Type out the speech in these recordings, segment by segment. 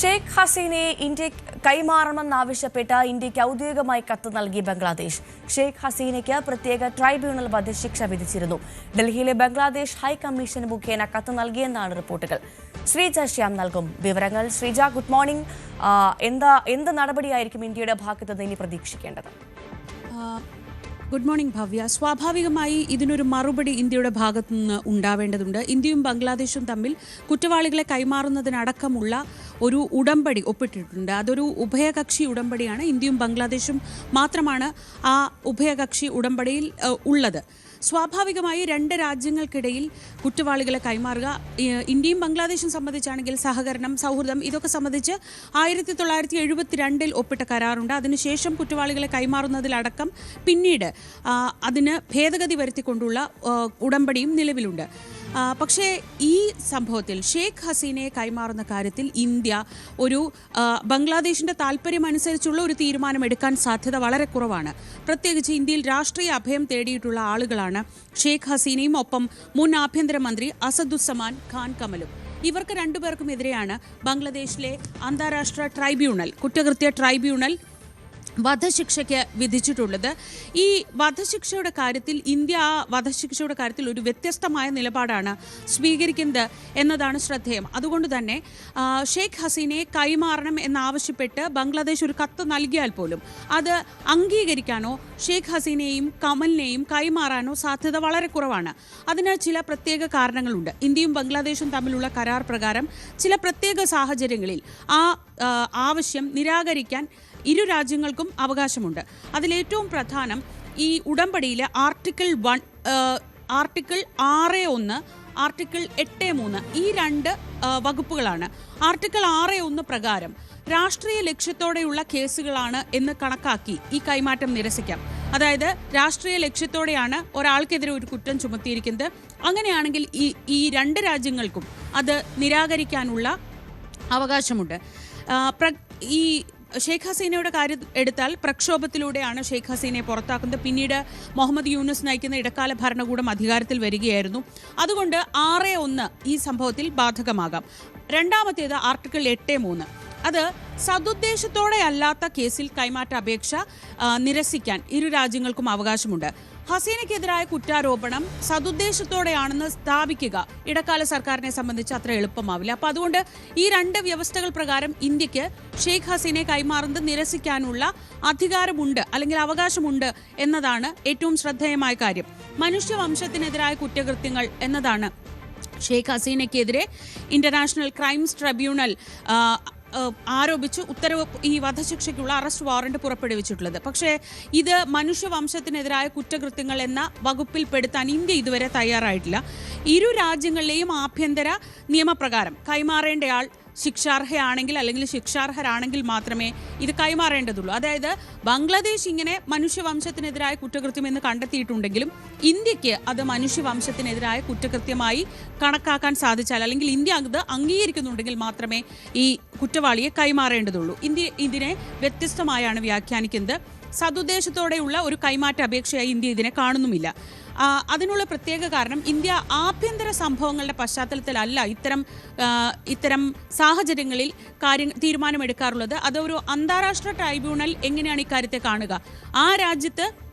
Sheikh ഹസീനയെ India കൈമാറണമെന്നാവശ്യപ്പെട്ട് ഇന്ത്യയ്ക്ക് ഔദ്യോഗികമായി കത്ത് നൽകി ബംഗ്ലാദേശ്. ഷെയ്ഖ് ഹസീനയ്ക്ക് പ്രത്യേക ട്രൈബ്യൂണൽ വധശിക്ഷ വിധിച്ചിരുന്നു. ഡൽഹിയിലെ ബംഗ്ലാദേശ് ഹൈക്കമ്മീഷൻ മുഖേന കത്ത് നൽകിയെന്നാണ് റിപ്പോർട്ടുകൾ. ശ്രീജ ശ്യാം നൽകും വിവരങ്ങൾ. Sreeja good morning. എന്താ എന്ത് നടപടിയായിരിക്കും ഇന്ത്യയുടെ ഭാഗത്ത് നിന്ന് ഇനി പ്രതീക്ഷിക്കേണ്ടത്? Good morning Bhavya. സ്വാഭാവികമായി ഇതിനൊരു മറുപടി ഇന്ത്യയുടെ ഭാഗത്തുനിന്ന് ഉണ്ടാവേണ്ടതുണ്ട്. ഇന്ത്യയും ബംഗ്ലാദേശും തമ്മിൽ കുറ്റവാളികളെ കൈമാറുന്നതിനടക്കമുള്ള ഒരു ഉടമ്പടി ഒപ്പിട്ടിട്ടുണ്ട്. അതൊരു ഉഭയകക്ഷി ഉടമ്പടിയാണ്. ഇന്ത്യയും ബംഗ്ലാദേശും മാത്രമാണ് ആ ഉഭയകക്ഷി ഉടമ്പടിയിൽ ഉള്ളത്. സ്വാഭാവികമായി രണ്ട് രാജ്യങ്ങൾക്കിടയിൽ കുറ്റവാളികളെ കൈമാറുക ഇന്ത്യയും ബംഗ്ലാദേശും സംബന്ധിച്ചാണെങ്കിൽ സഹകരണം സൗഹൃദം ഇതൊക്കെ സംബന്ധിച്ച് ആയിരത്തി തൊള്ളായിരത്തി എഴുപത്തിരണ്ടിൽ ഒപ്പിട്ട കരാറുണ്ട്. അതിനുശേഷം കുറ്റവാളികളെ കൈമാറുന്നതിലടക്കം പിന്നീട് അതിന് ഭേദഗതി വരുത്തിക്കൊണ്ടുള്ള ഉടമ്പടിയും നിലവിലുണ്ട്. പക്ഷേ ഈ സംഭവത്തിൽ ഷെയ്ഖ് ഹസീനയെ കൈമാറുന്ന കാര്യത്തിൽ ഇന്ത്യ ഒരു ബംഗ്ലാദേശിന്റെ താല്പര്യമനുസരിച്ചുള്ള ഒരു തീരുമാനം എടുക്കാൻ സാധ്യത വളരെ കുറവാണ്. പ്രത്യേകിച്ച് ഇന്ത്യയിൽ രാഷ്ട്രീയ അഭയം തേടിയിട്ടുള്ള ആളുകളാണ് ഷെയ്ഖ് ഹസീനയും ഒപ്പം മുൻ ആഭ്യന്തരമന്ത്രി അസദുസ്സമാൻ ഖാൻ കമലും. ഇവർക്ക് രണ്ടുപേർക്കും എതിരെയാണ് ബംഗ്ലാദേശിലെ അന്താരാഷ്ട്ര ട്രൈബ്യൂണൽ കുറ്റകൃത്യ ട്രൈബ്യൂണൽ വധശിക്ഷയ്ക്ക് വിധിച്ചിട്ടുള്ളത്. ഈ വധശിക്ഷയുടെ കാര്യത്തിൽ ഇന്ത്യ ആ വധശിക്ഷയുടെ കാര്യത്തിൽ ഒരു വ്യത്യസ്തമായ നിലപാടാണ് സ്വീകരിക്കുന്നത് എന്നതാണ് ശ്രദ്ധേയം. അതുകൊണ്ട് തന്നെ ഷെയ്ഖ് ഹസീനയെ കൈമാറണം എന്നാവശ്യപ്പെട്ട് ബംഗ്ലാദേശ് ഒരു കത്ത് നൽകിയാൽ പോലും അത് അംഗീകരിക്കാനോ ഷെയ്ഖ് ഹസീനയെയും കമലിനെയും കൈമാറാനോ സാധ്യത വളരെ കുറവാണ്. അതിന് ചില പ്രത്യേക കാരണങ്ങളുണ്ട്. ഇന്ത്യയും ബംഗ്ലാദേശും തമ്മിലുള്ള കരാർ പ്രകാരം ചില പ്രത്യേക സാഹചര്യങ്ങളിൽ ആ ആവശ്യം നിരാകരിക്കാൻ ഇരു രാജ്യങ്ങൾക്കും അവകാശമുണ്ട്. അതിലേറ്റവും പ്രധാനം ഈ ഉടമ്പടിയിലെ ആർട്ടിക്കിൾ വൺ ആർട്ടിക്കിൾ ആറ് ഒന്ന് ആർട്ടിക്കിൾ എട്ട് മൂന്ന് ഈ രണ്ട് വകുപ്പുകളാണ്. ആർട്ടിക്കിൾ ആറ് ഒന്ന് പ്രകാരം രാഷ്ട്രീയ ലക്ഷ്യത്തോടെയുള്ള കേസുകളാണ് എന്ന് കണക്കാക്കി ഈ കൈമാറ്റം നിരസിക്കാം. അതായത് രാഷ്ട്രീയ ലക്ഷ്യത്തോടെയാണ് ഒരാൾക്കെതിരെ ഒരു കുറ്റം ചുമത്തിയിരിക്കുന്നത്. അങ്ങനെയാണെങ്കിൽ ഈ ഈ രണ്ട് രാജ്യങ്ങൾക്കും അത് നിരാകരിക്കാനുള്ള അവകാശമുണ്ട്. ഈ ഷെയ്ഖ് ഹസീനയുടെ കാര്യം എടുത്താൽ പ്രക്ഷോഭത്തിലൂടെയാണ് ഷെയ്ഖ് ഹസീനയെ പുറത്താക്കുന്നത്. പിന്നീട് മുഹമ്മദ് യൂനുസ് നയിക്കുന്ന ഇടക്കാല ഭരണകൂടം അധികാരത്തിൽ വരികയായിരുന്നു. അതുകൊണ്ട് ആറ് ഒന്ന് ഈ സംഭവത്തിൽ ബാധകമാകാം. രണ്ടാമത്തേത് ആർട്ടിക്കിൾ എട്ട് മൂന്ന്. അത് സതുദ്ദേശത്തോടെ അല്ലാത്ത കേസിൽ കൈമാറ്റ അപേക്ഷ നിരസിക്കാൻ ഇരു രാജ്യങ്ങൾക്കും അവകാശമുണ്ട്. ഹസീനയ്ക്കെതിരായ കുറ്റാരോപണം സതുദ്ദേശത്തോടെയാണെന്ന് സ്ഥാപിക്കുക ഇടക്കാല സർക്കാരിനെ സംബന്ധിച്ച് അത്ര എളുപ്പമാവില്ല. അപ്പൊ അതുകൊണ്ട് ഈ രണ്ട് വ്യവസ്ഥകൾ പ്രകാരം ഇന്ത്യയ്ക്ക് ഷെയ്ഖ് ഹസീനെ കൈമാറുന്നത് നിരസിക്കാനുള്ള അധികാരമുണ്ട് അല്ലെങ്കിൽ അവകാശമുണ്ട് എന്നതാണ് ഏറ്റവും ശ്രദ്ധേയമായ കാര്യം. മനുഷ്യവംശത്തിനെതിരായ കുറ്റകൃത്യങ്ങൾ എന്നതാണ് ഷെയ്ഖ് ഹസീനയ്ക്കെതിരെ ഇന്റർനാഷണൽ ക്രൈംസ് ട്രിബ്യൂണൽ ആരോപിച്ച് ഉത്തരവ് ഈ വധശിക്ഷയ്ക്കുള്ള അറസ്റ്റ് വാറന്റ് പുറപ്പെടുവിച്ചിട്ടുള്ളത്. പക്ഷേ ഇത് മനുഷ്യവംശത്തിനെതിരായ കുറ്റകൃത്യങ്ങൾ എന്ന വകുപ്പിൽ പെടുത്താൻ ഇന്ത്യ ഇതുവരെ തയ്യാറായിട്ടില്ല. ഇരു രാജ്യങ്ങളിലെയും ആഭ്യന്തര നിയമപ്രകാരം കൈമാറേണ്ടയാൾ ശിക്ഷാർഹയാണെങ്കിൽ അല്ലെങ്കിൽ ശിക്ഷാർഹരാണെങ്കിൽ മാത്രമേ ഇത് കൈമാറേണ്ടതുള്ളൂ. അതായത് ബംഗ്ലാദേശ് ഇങ്ങനെ മനുഷ്യവംശത്തിനെതിരായ കുറ്റകൃത്യം എന്ന് കണ്ടെത്തിയിട്ടുണ്ടെങ്കിലും ഇന്ത്യയ്ക്ക് അത് മനുഷ്യവംശത്തിനെതിരായ കുറ്റകൃത്യമായി കണക്കാക്കാൻ സാധിച്ചാൽ അല്ലെങ്കിൽ ഇന്ത്യ അത് അംഗീകരിക്കുന്നുണ്ടെങ്കിൽ മാത്രമേ ഈ കുറ്റവാളിയെ കൈമാറേണ്ടതുള്ളൂ. ഇന്ത്യ ഇതിനെ വ്യത്യസ്തമായാണ് വ്യാഖ്യാനിക്കുന്നത്. സതുദ്ദേശത്തോടെയുള്ള ഒരു കൈമാറ്റ അപേക്ഷയായി ഇന്ത്യ ഇതിനെ കാണുന്നുമില്ല. അതിനുള്ള പ്രത്യേക കാരണം ഇന്ത്യ ആഭ്യന്തര സംഭവങ്ങളുടെ പശ്ചാത്തലത്തിലല്ല ഇത്തരം ഇത്തരം സാഹചര്യങ്ങളിൽ കാര്യം തീരുമാനമെടുക്കാറുള്ളത്. അതൊരു അന്താരാഷ്ട്ര ട്രൈബ്യൂണൽ എങ്ങനെയാണ് ഇക്കാര്യത്തെ കാണുക? ആ രാജ്യത്ത്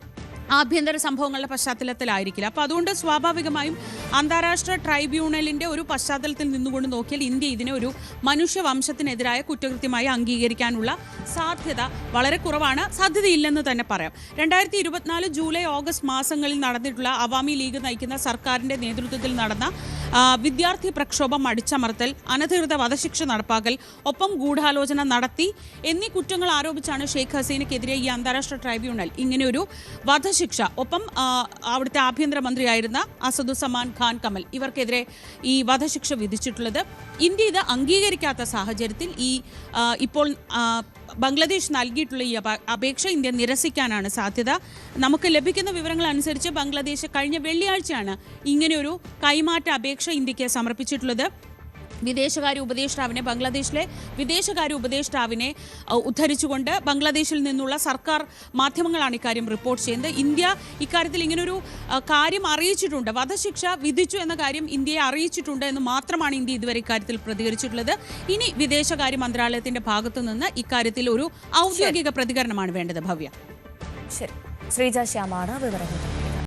ആഭ്യന്തര സംഭവങ്ങളുടെ പശ്ചാത്തലത്തിലായിരിക്കില്ല. അപ്പോൾ അതുകൊണ്ട് സ്വാഭാവികമായും അന്താരാഷ്ട്ര ട്രൈബ്യൂണലിന്റെ ഒരു പശ്ചാത്തലത്തിൽ നിന്നുകൊണ്ട് നോക്കിയാൽ ഇന്ത്യ ഇതിനെ ഒരു മനുഷ്യവംശത്തിനെതിരായ കുറ്റകൃത്യമായി അംഗീകരിക്കാനുള്ള സാധ്യത വളരെ കുറവാണ്. സാധ്യതയില്ലെന്ന് തന്നെ പറയാം. രണ്ടായിരത്തി ഇരുപത്തിനാല് ജൂലൈ ഓഗസ്റ്റ് മാസങ്ങളിൽ നടന്നിട്ടുള്ള അവാമി ലീഗ് നയിക്കുന്ന സർക്കാരിന്റെ നേതൃത്വത്തിൽ നടന്ന വിദ്യാർത്ഥി പ്രക്ഷോഭം അടിച്ചമർത്തൽ അനധികൃത വധശിക്ഷ നടപ്പാക്കൽ ഒപ്പം ഗൂഢാലോചന നടത്തി എന്നീ കുറ്റങ്ങൾ ആരോപിച്ചാണ് ഷെയ്ഖ് ഹസീനയ്ക്കെതിരെ ഈ അന്താരാഷ്ട്ര ട്രൈബ്യൂണൽ ഇങ്ങനെയൊരു വധശിക്ഷ ഒപ്പം അവിടുത്തെ ആഭ്യന്തരമന്ത്രിയായിരുന്ന അസദുസമാൻ ഖാൻ കമൽ ഇവർക്കെതിരെ ഈ വധശിക്ഷ വിധിച്ചിട്ടുള്ളത്. ഇന്ത്യ ഇത് അംഗീകരിക്കാത്ത സാഹചര്യത്തിൽ ഈ ഇപ്പോൾ ബംഗ്ലാദേശ് നൽകിയിട്ടുള്ള ഈ അപ- അപേക്ഷ ഇന്ത്യ നിരസിക്കാനാണ് സാധ്യത. നമുക്ക് ലഭിക്കുന്ന വിവരങ്ങൾ അനുസരിച്ച് ബംഗ്ലാദേശ് കഴിഞ്ഞ വെള്ളിയാഴ്ചയാണ് ഇങ്ങനെയൊരു കൈമാറ്റ അപേക്ഷ ഇന്ത്യയ്ക്ക് സമർപ്പിച്ചിട്ടുള്ളത്. വിദേശകാര്യ ഉപദേഷ്ടാവിനെ ബംഗ്ലാദേശിലെ വിദേശകാര്യ ഉപദേഷ്ടാവിനെ ഉദ്ധരിച്ചുകൊണ്ട് ബംഗ്ലാദേശിൽ നിന്നുള്ള സർക്കാർ മാധ്യമങ്ങളാണ് ഇക്കാര്യം റിപ്പോർട്ട് ചെയ്യുന്നത്. ഇന്ത്യ ഇക്കാര്യത്തിൽ ഇങ്ങനൊരു കാര്യം അറിയിച്ചിട്ടുണ്ട്. വധശിക്ഷ വിധിച്ചു എന്ന കാര്യം ഇന്ത്യയെ അറിയിച്ചിട്ടുണ്ട് എന്ന് മാത്രമാണ് ഇന്ത്യ ഇതുവരെ ഇക്കാര്യത്തിൽ പ്രതികരിച്ചിട്ടുള്ളത്. ഇനി വിദേശകാര്യ മന്ത്രാലയത്തിന്റെ ഭാഗത്തു നിന്ന് ഇക്കാര്യത്തിൽ ഒരു ഔദ്യോഗിക പ്രതികരണമാണ് വേണ്ടത്. ഭവ്യ. ശരി. ശ്രീജ ശ്യാമാണ് വിവരങ്ങൾ.